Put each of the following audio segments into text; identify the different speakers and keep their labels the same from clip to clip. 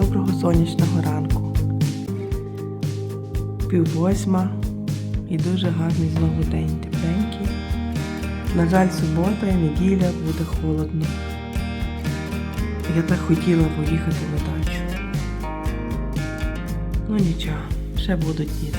Speaker 1: Доброго сонячного ранку. Пів восьма і дуже гарний знову день тепленький. На жаль, субота і неділя буде холодно. Я так хотіла поїхати на дачу. Ну нічого, ще будуть дні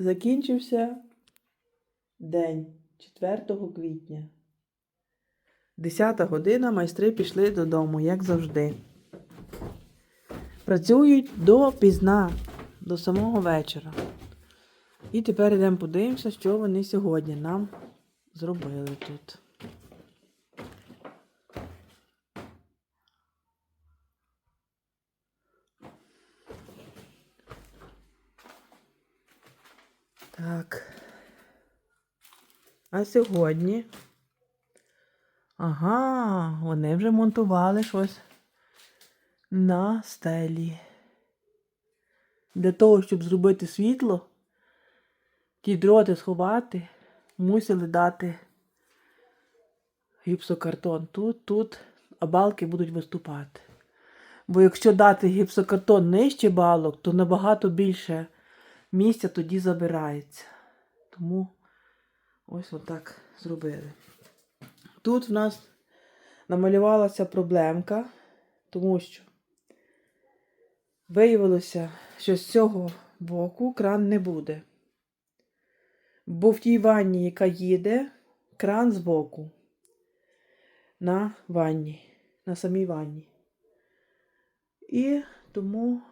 Speaker 1: Закінчився день 4 квітня. 10 година майстри пішли додому, як завжди. Працюють до пізна, до самого вечора. І тепер йдемо подивимося, що вони сьогодні нам зробили тут. Так. А сьогодні. Ага, вони вже монтували щось на стелі. Для того, щоб зробити світло, ті дроти сховати, мусили дати гіпсокартон тут, тут, а балки будуть виступати. Бо якщо дати гіпсокартон нижче балок, то набагато більше місця тоді забирається. Тому ось отак зробили. Тут в нас намалювалася проблемка, тому що виявилося, що з цього боку кран не буде. Бо в тій ванні, яка їде, кран збоку. На ванні, на самій ванні. І тому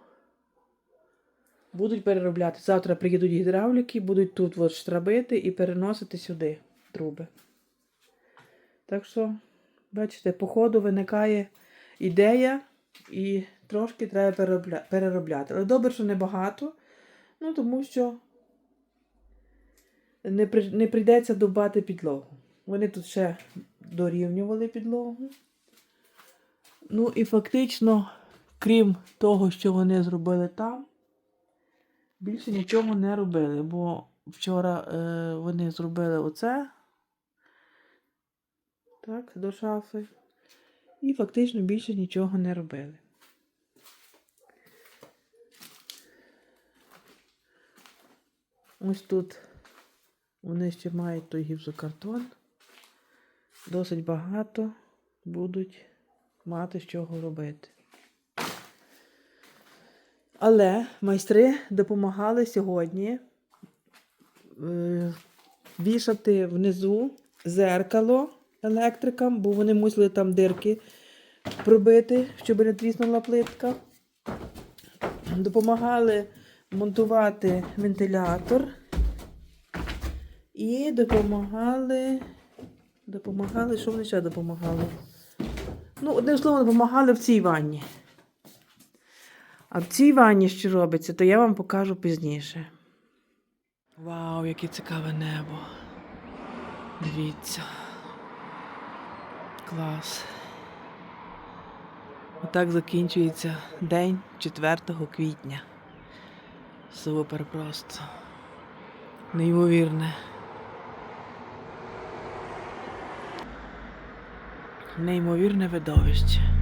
Speaker 1: будуть переробляти. Завтра приїдуть гідравліки, будуть тут от штрабити і переносити сюди труби. Так що, бачите, по ходу виникає ідея і трошки треба переробля... переробляти. Але добре, що небагато, ну тому що не, при... не прийдеться дубати підлогу. Вони тут ще дорівнювали підлогу. Ну і фактично, крім того, що вони зробили там, більше нічого не робили, бо вчора е, вони зробили оце. Так, до шафи. І фактично більше нічого не робили. Ось тут вони ще мають той гіпсокартон. Досить багато будуть мати з чого робити. Але майстри допомагали сьогодні е, вішати внизу зеркало електрикам, бо вони мусили там дирки пробити, щоб не тріснула плитка. Допомагали монтувати вентилятор і допомагали. Допомагали, що вони ще допомагали? Ну, одним словом, допомагали в цій ванні. А в цій ванні, що робиться, то я вам покажу пізніше. Вау, яке цікаве небо. Дивіться. Клас. Отак закінчується день 4 квітня. Супер просто. Неймовірне. Неймовірне видовище.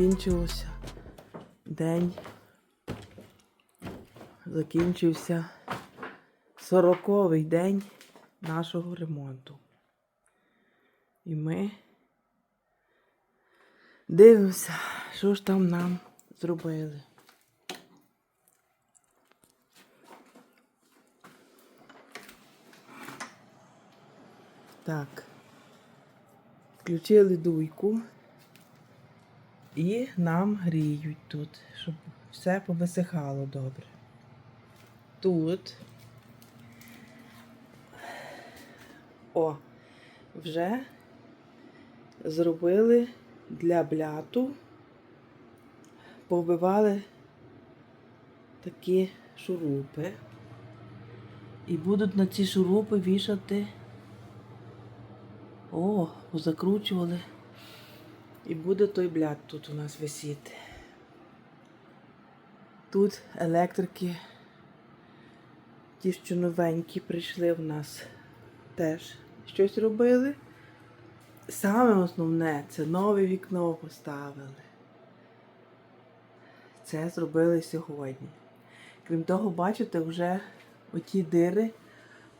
Speaker 1: Закінчився день. Закінчився сороковий день нашого ремонту. І ми дивимося, що ж там нам зробили. Так. Включили дуйку і нам гріють тут, щоб все повисихало добре. Тут. О, вже зробили для бляту, повбивали такі шурупи. І будуть на ці шурупи вішати. О, позакручували. І буде той бляд тут у нас висіти. Тут електрики, ті, що новенькі прийшли в нас, теж щось робили. Саме основне це нове вікно поставили. Це зробили сьогодні. Крім того, бачите, вже оті дири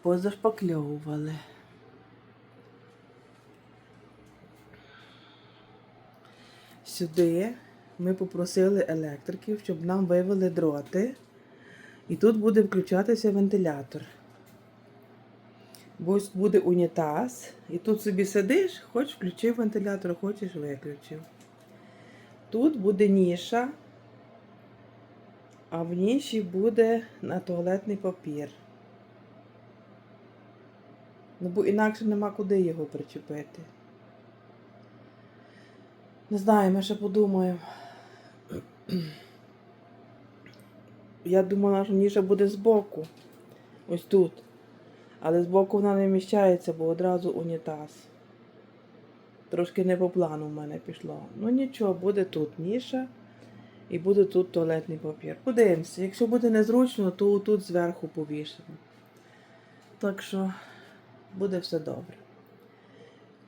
Speaker 1: позашпакльовували. Сюди ми попросили електриків, щоб нам вивели дроти. І тут буде включатися вентилятор. Бо буде унітаз. І тут собі сидиш, хоч включив вентилятор, хочеш виключив. Тут буде ніша, а в ніші буде на туалетний папір. Ну, бо інакше нема куди його причепити. Не знаю, ми ще подумаємо. Я думала, що ніша буде збоку. Ось тут. Але збоку вона не вміщається, бо одразу унітаз. Трошки не по плану в мене пішло. Ну нічого, буде тут ніша і буде тут туалетний папір. Подивимося. Якщо буде незручно, то тут зверху повішимо. Так що буде все добре.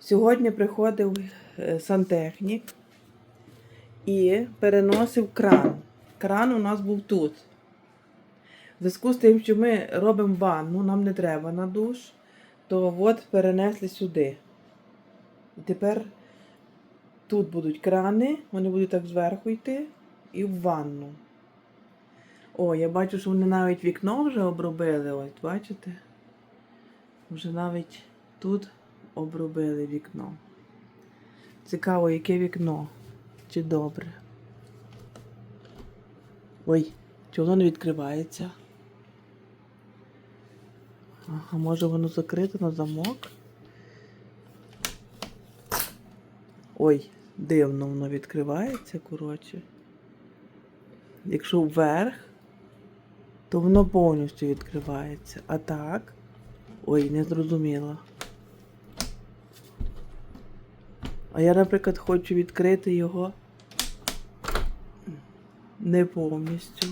Speaker 1: Сьогодні приходив е, сантехнік і переносив кран. Кран у нас був тут. В зв'язку з тим, що ми робимо ванну, нам не треба на душ, то от перенесли сюди. І тепер тут будуть крани, вони будуть так зверху йти і в ванну. О, я бачу, що вони навіть вікно вже обробили. Ось, бачите? Вже навіть тут обробили вікно. Цікаво, яке вікно. Чи добре. Ой, чи воно не відкривається? Ага, може воно закрите на замок? Ой, дивно воно відкривається, коротше. Якщо вверх, то воно повністю відкривається. А так. Ой, не зрозуміла. А я, наприклад, хочу відкрити його не повністю.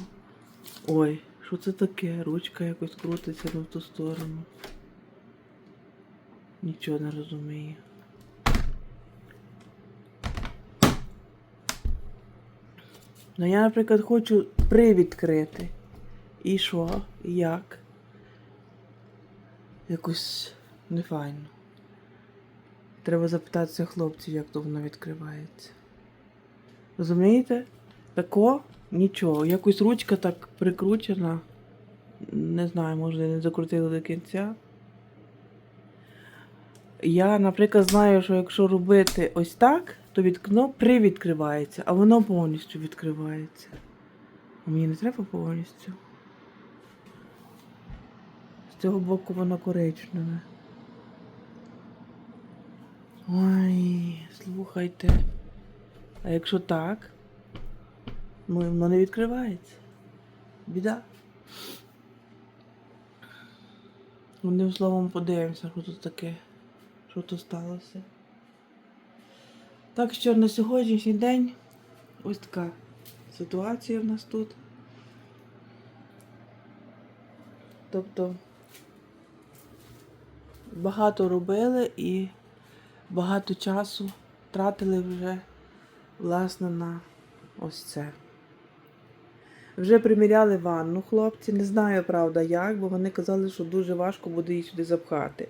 Speaker 1: Ой, що це таке? Ручка якось крутиться на ту сторону. Нічого не розумію. Ну я, наприклад, хочу привідкрити. І що? І як? Якось нефайно. Треба запитатися хлопців, як то воно відкривається. Розумієте? Тако нічого. Якось ручка так прикручена. Не знаю, може не закрутили до кінця. Я, наприклад, знаю, що якщо робити ось так, то вікно привідкривається, а воно повністю відкривається. А мені не треба повністю. З цього боку воно коричневе. Ой, слухайте. А якщо так, ну воно не відкривається. Біда. Одним словом подивимося, що тут таке, що тут сталося. Так що на сьогоднішній день ось така ситуація в нас тут. Тобто багато робили і багато часу тратили вже власне, на ось це. Вже приміряли ванну хлопці, не знаю, правда, як, бо вони казали, що дуже важко буде її сюди запхати.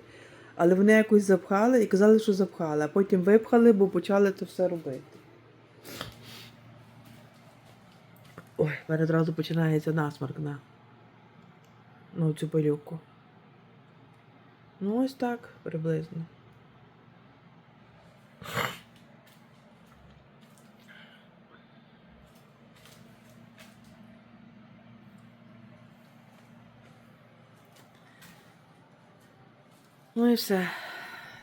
Speaker 1: Але вони якось запхали і казали, що запхали, а потім випхали, бо почали це все робити. Ой, в мене одразу починається насморк на ну, цю пилюку. Ну, ось так приблизно. Ну і все.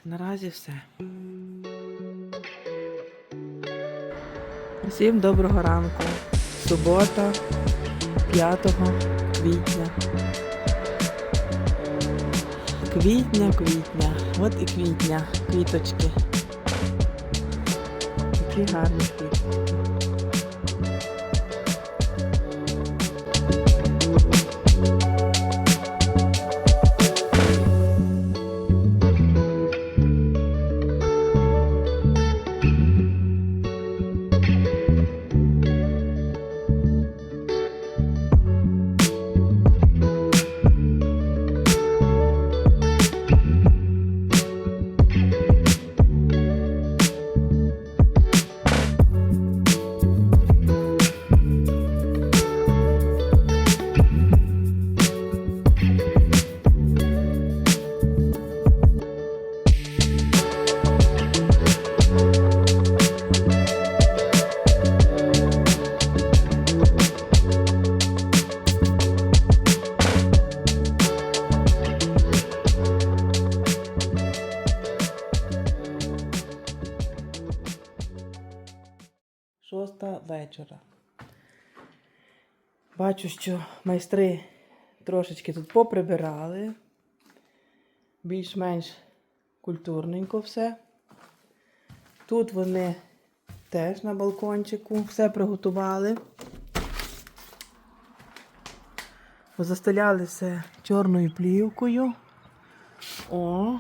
Speaker 1: Наразі все. Всім доброго ранку. Субота, 5 квітня. Квітня, квітня. От і квітня. Квіточки. she had with me. Шоста вечора. Бачу, що майстри трошечки тут поприбирали. Більш-менш культурненько все. Тут вони теж на балкончику все приготували. Застеляли все чорною плівкою. О,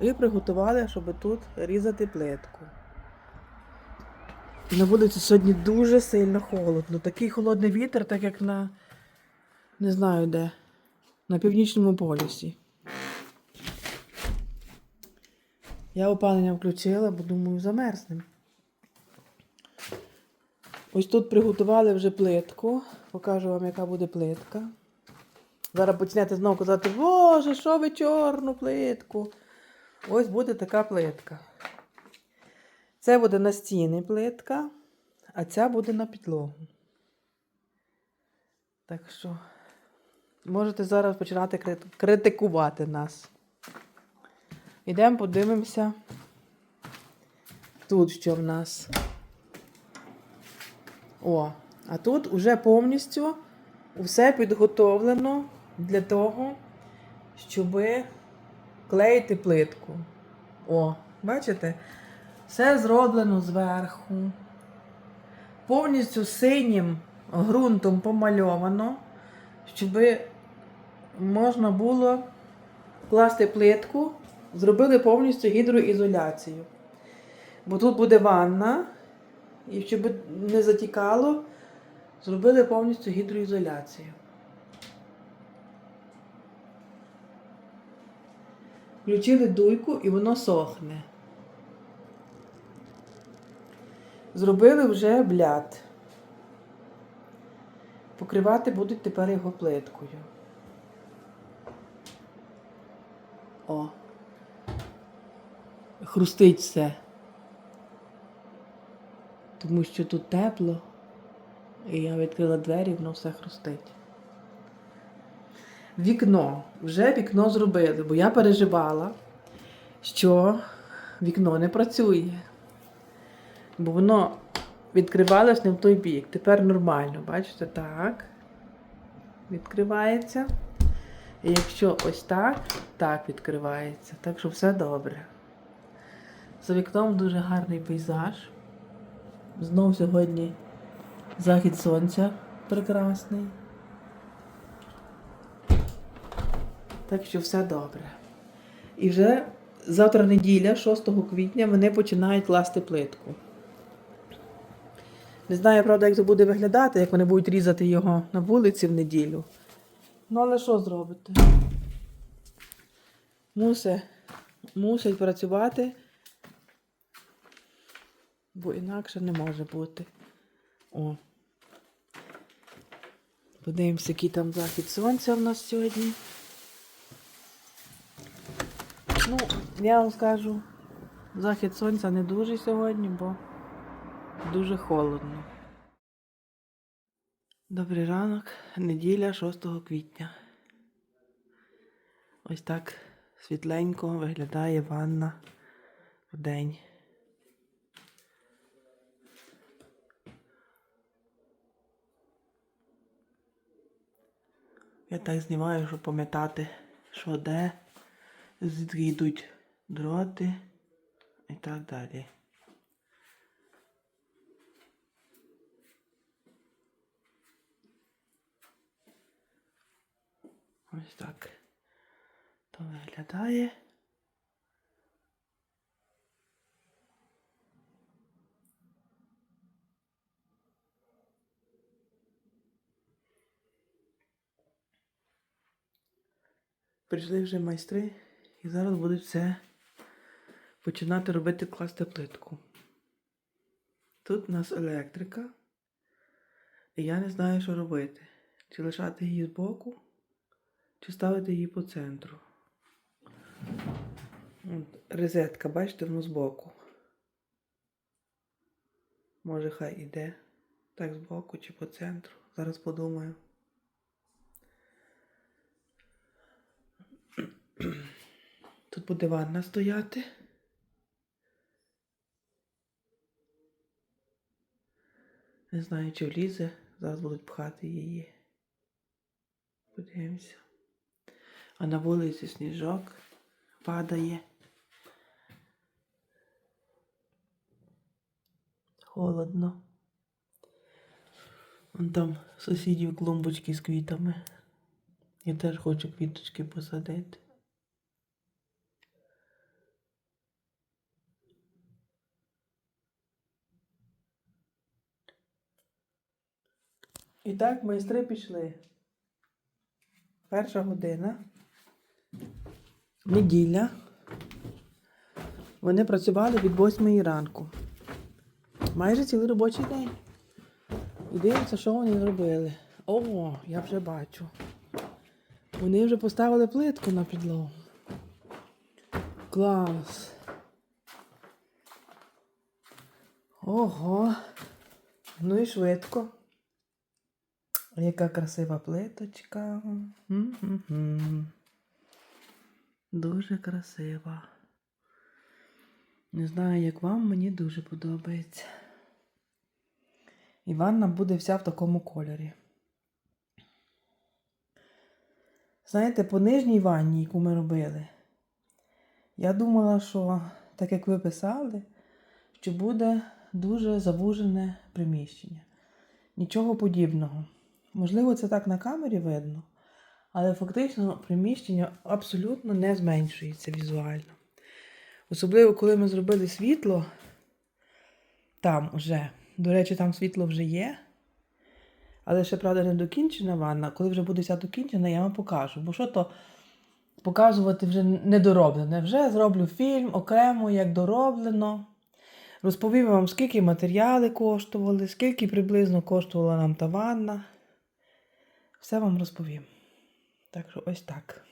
Speaker 1: і приготували, щоб тут різати плитку. На вулиці сьогодні дуже сильно холодно. Такий холодний вітер, так як на не знаю де. На північному полюсі. Я опалення включила, бо думаю, замерзнем. Ось тут приготували вже плитку. Покажу вам, яка буде плитка. Зараз почнете знову казати, Боже, що ви чорну плитку? Ось буде така плитка. Це буде на стіни плитка, а ця буде на підлогу. Так що можете зараз починати критикувати нас. Йдемо, подивимося. Тут що в нас. О, а тут уже повністю все підготовлено для того, щоб клеїти плитку. О, бачите? Все зроблено зверху. Повністю синім ґрунтом помальовано, щоб можна було класти плитку, зробили повністю гідроізоляцію. Бо тут буде ванна, і щоб не затікало, зробили повністю гідроізоляцію. Включили дуйку і воно сохне. Зробили вже бляд. Покривати будуть тепер його плиткою. О. Хрустить все. Тому що тут тепло. І я відкрила двері, воно все хрустить. Вікно. Вже вікно зробили, бо я переживала, що вікно не працює. Бо воно відкривалось не в той бік. Тепер нормально, бачите, так. Відкривається. І якщо ось так, так відкривається. Так що все добре. За вікном дуже гарний пейзаж. Знов сьогодні захід сонця прекрасний. Так що все добре. І вже завтра неділя, 6 квітня, вони починають класти плитку. Не знаю, правда, як це буде виглядати, як вони будуть різати його на вулиці в неділю. Ну, але що зробити? Мусить, мусить працювати, бо інакше не може бути. О. Подивимося, який там захід сонця в нас сьогодні. Ну, я вам скажу, захід сонця не дуже сьогодні, бо дуже холодно. Добрий ранок, неділя 6 квітня. Ось так світленько виглядає ванна в день. Я так знімаю, щоб пам'ятати, що де, звідки йдуть дроти і так далі. Ось так то виглядає. Прийшли вже майстри і зараз будуть все починати робити класти плитку. Тут у нас електрика, і я не знаю, що робити. Чи лишати її збоку, чи ставити її по центру. От, Розетка, бачите, воно збоку. Може, хай іде так збоку чи по центру. Зараз подумаю. Тут буде ванна стояти. Не знаю, чи влізе. Зараз будуть пхати її. Подивимося. А на вулиці сніжок падає. Холодно. Вон там сусідів клумбочки з квітами. Я теж хочу квіточки посадити. І так майстри пішли. Перша година. Неділя. Вони працювали від 8 ранку. Майже цілий робочий день. І дивимося, що вони зробили. О, я вже бачу. Вони вже поставили плитку на підлогу. Клас. Ого. Ну і швидко. Яка красива плиточка. М-м-м. Дуже красива. Не знаю, як вам, мені дуже подобається. І ванна буде вся в такому кольорі. Знаєте, по нижній ванні, яку ми робили, я думала, що, так як ви писали, що буде дуже завужене приміщення. Нічого подібного. Можливо, це так на камері видно, але фактично приміщення абсолютно не зменшується візуально. Особливо, коли ми зробили світло, там уже, до речі, там світло вже є. Але ще, правда, не докінчена ванна. Коли вже буде вся докінчена, я вам покажу. Бо що то показувати вже недороблене. Вже зроблю фільм окремо, як дороблено. Розповім вам, скільки матеріали коштували, скільки приблизно коштувала нам та ванна. Все вам розповім. Так що ось так.